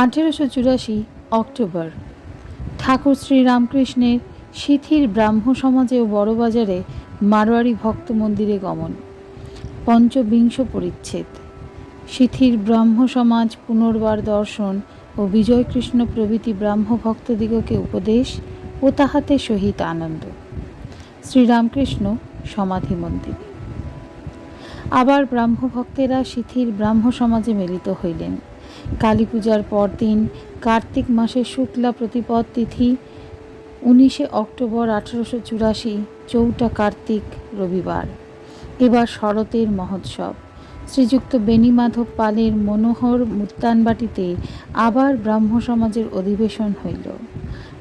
আঠেরোশো চুরাশি অক্টোবর। ঠাকুর শ্রীরামকৃষ্ণের শিথির ব্রাহ্ম সমাজে ও বড়বাজারে মারোয়ারি ভক্ত মন্দিরে গমন। পঞ্চবিংশ পরিচ্ছেদ। শিথির ব্রাহ্ম সমাজ পুনর্বার দর্শন ও বিজয়কৃষ্ণ প্রভৃতি ব্রাহ্ম ভক্তদিগকে উপদেশ ও তাহাতে সহিত আনন্দ। শ্রীরামকৃষ্ণ সমাধি মন্দির। আবার ব্রাহ্মভক্তেরা শিথির ব্রাহ্ম সমাজে মিলিত হইলেন। কালী পূজার পরদিন কার্তিক মাসের শুক্লা প্রতিপদ তিথি, উনিশে অক্টোবর আঠেরোশো চুরাশি চৌটা কার্তিক রবিবার। এবার শরতের মহোৎসব। শ্রীযুক্ত বেণীমাধব পালের মনোহর মুত্তানবাটিতে আবার ব্রাহ্ম সমাজের অধিবেশন হইল।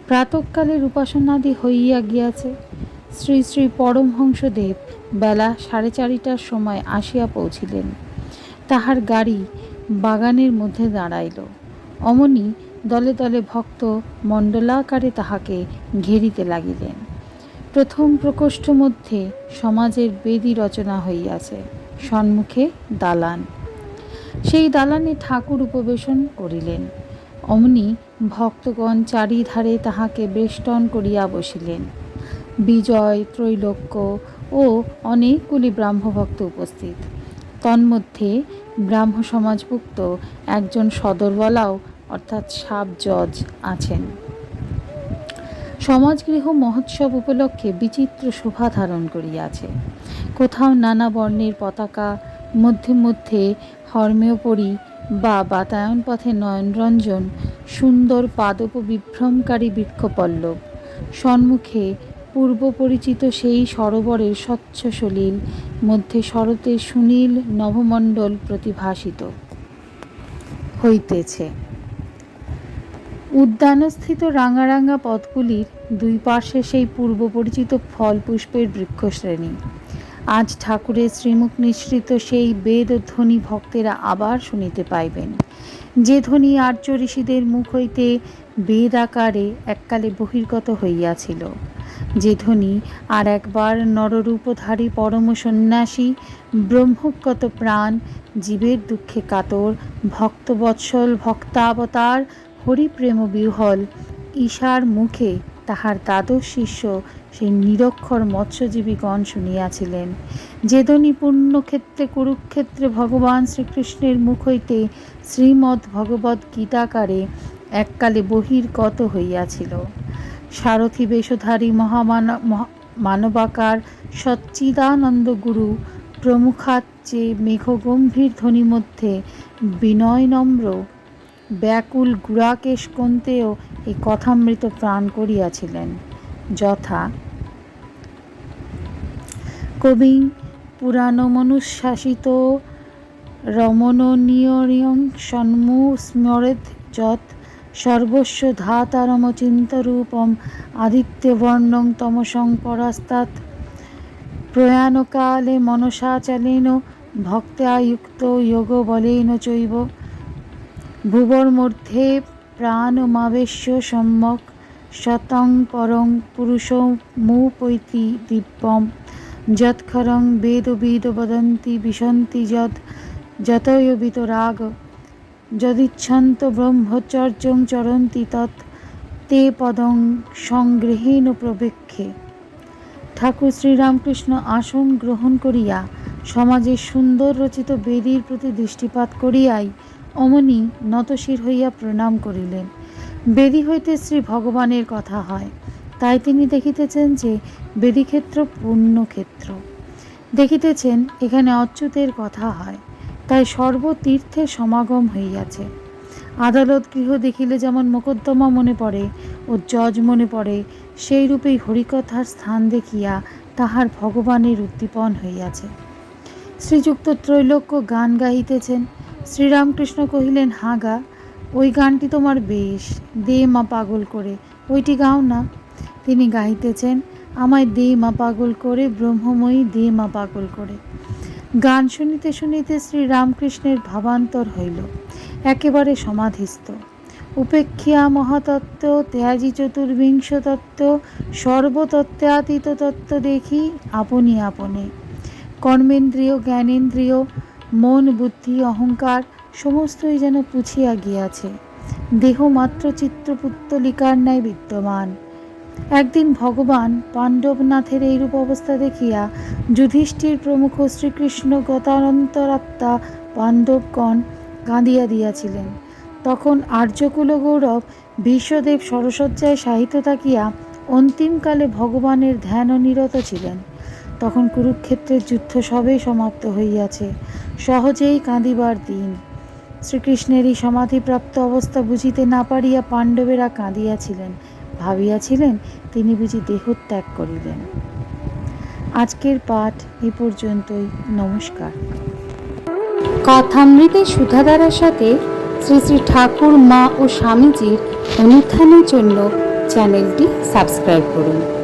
প্রাতকালের উপাসনাদি হইয়া গিয়াছে। শ্রী শ্রী পরমহংসদেব বেলা সাড়ে চারিটার সময় আসিয়া পৌঁছিলেন। তাহার গাড়ি বাগানের মধ্যে দাঁড়াইল। অমনি দলে দলে ভক্ত মণ্ডলাকারে তাহাকে ঘেরিতে লাগিলেন। প্রথম প্রকোষ্ঠ মধ্যে সমাজের বেদি রচনা হইয়াছে। সম্মুখে দালান। সেই দালানে ঠাকুর উপবেশন করিলেন। অমনি ভক্তগণ চারিধারে তাহাকে বেষ্টন করিয়া বসিলেন। বিজয়, ত্রৈলোক্য ও অনেকগুলি ব্রাহ্মভক্ত উপস্থিত। তন্মধ্যে ব্রাহ্ম সমাজভুক্ত একজন সদরওয়ালাও, অর্থাৎ সাব জজ, আছেন। সমাজগৃহ মহোৎসব উপলক্ষে বিচিত্র শোভা ধারণ করিয়াছে। কোথাও নানা বর্ণের পতাকা, মধ্যে মধ্যে হর্মেয়পরি বা বাতায়ন পথে নয়নরঞ্জন, সুন্দর পাদপ বিভ্রমকারী বৃক্ষপল্লব, সম্মুখে পূর্ব পরিচিত সেই সরোবরের স্বচ্ছ সলিল মধ্যে শরতের সুনীল নভমণ্ডল প্রতিভাসিত হইতেছে। উদ্যানস্থিত রাঙা রাঙা পথগুলির দুই পার্শ্বে সেই পূর্ব পরিচিত ফল পুষ্পের বৃক্ষশ্রেণী। আজ ঠাকুরের শ্রীমুখ নিঃসৃত সেই বেদ ধ্বনি ভক্তেরা আবার শুনিতে পাইবেন। যে ধ্বনি আর্য ঋষিদের মুখ হইতে বেদ আকারে এককালে বহির্গত হইয়াছিল। যে ধ্বনি আর একবার নররূপধারী পরম সন্ন্যাসী ব্রহ্মগত প্রাণ, জীবের দুঃখে কাতর, ভক্তবৎসল ভক্তাবতার, হরিপ্রেম বিহল ঈশার মুখে তাহার দ্বাদশ শিষ্য সেই নিরক্ষর মৎস্যজীবীগণ শুনিয়াছিলেন। যেদনি পুণ্যক্ষেত্রে, কুরুক্ষেত্রে ভগবান শ্রীকৃষ্ণের মুখ হইতে শ্রীমদ্ ভগবদ্ গীতাকারে এককালে বহির্গত হইয়াছিল। সারথী বেশধারী মহামান মানবাকার সচ্চিদানন্দ গুরু প্রমুখাত যে মেঘগম্ভীর ধ্বনি মধ্যে বিনয় নম্র ব্যাকুল গুড়াকেশ কন্তেও এই কথামৃত প্রাণ করিয়াছিলেন। যথা। কবি পুরাণমনুশাসিত রমণনীয়রিয়ং সন্মু স্মরেত যৎ সর্বস্ব ধাতারম ধাতারমচিন্তরূপম আদিত্যবর্ণং তমসং পরাস্তাৎ প্রয়াণকালে মনসাচলেন ভক্তায়ুক্ত যোগবলেন চৈব ভুবর মধ্যে প্রাণমাবেশ্য সম্যক শতং পরং পুরুষমুপৈতি দিব্যম যৎখরং বেদবিদ বদন্তি বিশন্তি যৎ যতয় বিতরাগ যদিচ্ছন্ত ব্রহ্মচর্যং চরন্তি তৎ তে পদং সংগ্রহেণ প্রবেক্ষে ঠাকুর শ্রীরামকৃষ্ণ আসন গ্রহণ করিয়া সমাজের সুন্দর রচিত বেদীর প্রতি দৃষ্টিপাত করিয়াই অমনি নতশির হইয়া প্রণাম করিলেন। বেদী হইতে শ্রী ভগবানের কথা হয়। তাই তিনি দেখিতেছেন যে বেদিক্ষেত্র পুণ্যক্ষেত্র। দেখিতেছেন এখানে অচ্যুতের কথা হয়। তাই সর্বতীর্থে সমাগম হইয়াছে। আদালত গৃহ দেখিলে যেমন মোকদ্দমা মনে পড়ে ও জজ মনে পড়ে সেই রূপেই হরিকথার স্থান দেখিয়া তাহার ভগবানের উদ্দীপন হইয়াছে। শ্রীযুক্ত ত্রৈলোক্য গান গাহিতেছেন। শ্রীরামকৃষ্ণ কহিলেন, হাগা, ওই গানটি তোমার বেশ। দে মা পাগল করে। ওইটি গাও না। তিনি গাইতেছেন আমায় দে মা পাগল করে, ব্রহ্মময়ী দে মা পাগল করে। গান শুনিতে শুনিতে শ্রীরামকৃষ্ণের ভাবান্তর হইল। একেবারে সমাধিস্থ। উপেক্ষিয়া মহাতত্ত্ব, ত্যাজি চতুর্বিংশ তত্ত্ব, সর্বতত্ত্বাতীত তত্ত্ব দেখি আপনি আপনে। কর্মেন্দ্রিয়, জ্ঞানেন্দ্রিয় মন, বুদ্ধি, অহংকার সমস্তই যেন পুছিয়া গিয়াছে। দেহ মাত্র চিত্রপুত্তলিকার ন্যায় বিদ্যমান। একদিন ভগবান পাণ্ডবনাথের এইরূপ অবস্থা দেখিয়া যুধিষ্ঠির প্রমুখ শ্রীকৃষ্ণ গতানন্তরাত্মা পাণ্ডবগণ কাঁদিয়া দিয়াছিলেন। তখন আর্যকুল গৌরব বিশ্বদেব সরসজ্জায় সাহিত্য থাকিয়া অন্তিমকালে ভগবানের ধ্যান নিরত ছিলেন। তখন কুরুক্ষেত্রের যুদ্ধ সবেই সমাপ্ত হইয়াছে। সহজেই কাঁদিবার দিন। শ্রীকৃষ্ণেরই সমাধিপ্রাপ্ত অবস্থা বুঝিতে না পারিয়া পাণ্ডবেরা কাঁদিয়াছিলেন। ভাবিয়াছিলেন তিনি বুঝি দেহত্যাগ করিলেন। আজকের পাঠ এ পর্যন্তই। নমস্কার। কথামৃতের সুধাধারার সাথে শ্রী শ্রী ঠাকুর, মা ও স্বামীজির অনুত্থানের জন্য চ্যানেলটি সাবস্ক্রাইব করুন।